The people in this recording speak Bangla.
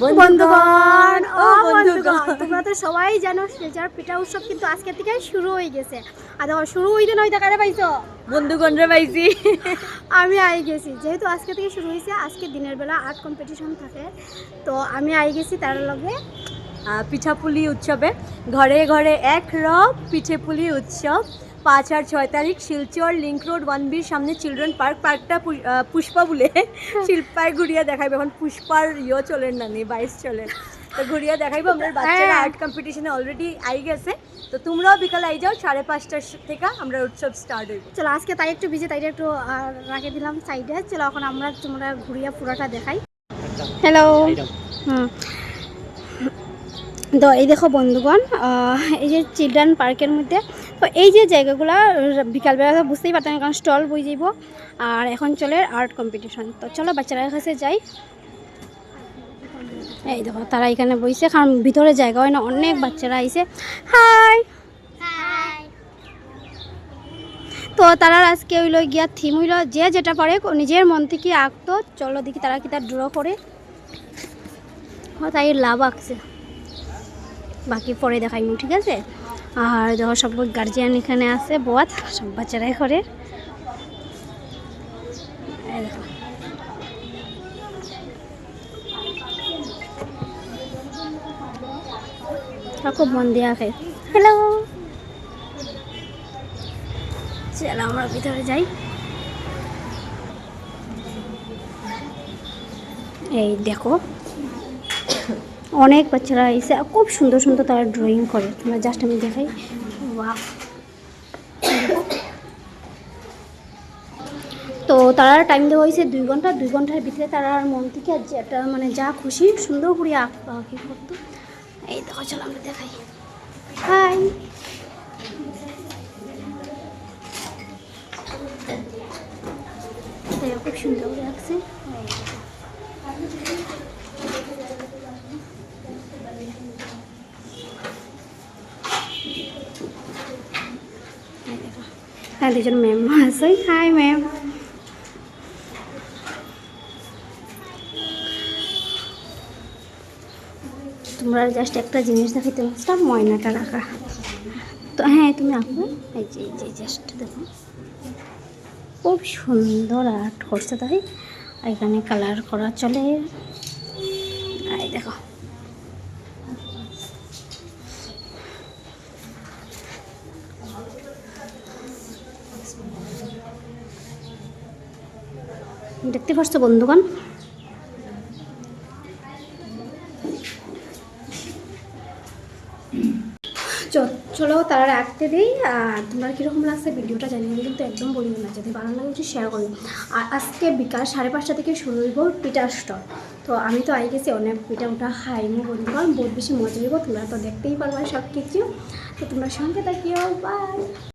বন্ধুগণ ও বন্ধুগণ। বন্ধুগণ। তোমরা তো সবাই জানো শেজার পিঠা উৎসব কিন্তু আজকে থেকে শুরু হয়ে গেছে। আর দেখো শুরু হইতে নইতে কারে পাইছো? বন্ধুগণরা পাইছি। আমি আই গেছি যেহেতু আজকে থেকে শুরু হয়েছে আজকে দিনের বেলা আর্ট কম্পিটিশন থাকে তো আমি আই গেছি তার লগে। পিঠাপুলি উৎসবে। ঘরে ঘরে এক রব পিঠেপুলি উৎসব। পাঁচ আর ছয় তারিখ শিলচর লিঙ্ক রোড ওয়ান বির সামনে চিলড্রেন পার্ক। পার্কটা পুষ্পা বলে শিল্পায় ঘুরিয়া দেখাইবে। এখন পুষ্পার ইয়ে চলেন না নেই বাইশ চলেন। তো ঘুরিয়া দেখাইবো আমরা বাচ্চারা হ্যাঁ। আর্ট কম্পিটিশনে অলরেডি আই গেছে। তো তোমরাও বিকাল আই যাও সাড়ে পাঁচটার থেকে আমরা উৎসব স্টার্ট হইব। চলো আজকে তাই একটু ভিজে তাই একটু রাখে দিলাম সাইডে চলো এখন আমরা তোমরা ঘুরিয়া পুরাটা দেখাই। হ্যালো হুম। তো এই দেখো বন্ধুগণ এই যে চিলড্রেন পার্কের মধ্যে তো এই যে জায়গাগুলো বিকালবেলা বুঝতেই পারতাম কারণ স্টল বই যাইব। আর এখন চলে আর্ট কম্পিটিশন তো চলো বাচ্চারা কাছে যাই। এই দেখো তারা এখানে বইছে কারণ ভিতরে জায়গা হয় না অনেক বাচ্চারা আইছে। হাই তো তারা আজকে হইল গিয়া থিম হইল যে যেটা পারে নিজের মন থেকে আঁকতো। চলো দেখি তারা কি তার ড্র করে তাই লাভ আঁকছে। বাকি পরে দেখাইমু ঠিক আছে? আর দেখো সব গার্জিয়ান এখানে আছে, বোয়াত, সব বাচ্চারাই করে। খুব মন দিয়ে আঁকে হ্যালো চলো আমরা ভিতরে যাই। এই দেখো। অনেক বাচ্চারা এসে খুব সুন্দর সুন্দর তারা ড্রয়িং করে। তোমরা জাস্ট আমি দেখাই। বাহ তো তারা টাইম দেওয়া হয়েছে দুই ঘণ্টা। দুই ঘণ্টার ভিতরে তারা মন থেকে যেটা মানে যা খুশি সুন্দর করে আঁক আঁকি করতো। এই দেখো, চলো আমরা দেখাই। হাই খুব সুন্দর করে হ্যাঁ দুজন ম্যাম আছে হাই ম্যাম তোমরা জাস্ট একটা জিনিস দেখাইতে পারছিলাম ময়নাটা রাখা তো হ্যাঁ তুমি আঁকো এই যে এই যে জাস্ট দেখো খুব সুন্দর আর্ট করছে তাই আর এখানে কালার করা চলে এই দেখো দেখতে পাচ্ছ বন্ধুগণ? চলো তারা রাখতে দিই, আর তোমরা কীরকম লাগছে ভিডিওটা জানি জানিয়ে কিন্তু একদম বলিও না যদি ভালো লাগে শেয়ার করো আর আজকে বিকাল সাড়ে পাঁচটা থেকে শুরু হইব পিঠার স্টল। তো আমি তো আই গেছি অনেক পিঠা উঠা খাইমু বন্ধুগণ, বহুত বেশি মজা হইব, তোমরা তো দেখতেই পারবা সব কিছু তো তোমরা সঙ্গে থাকিও বাই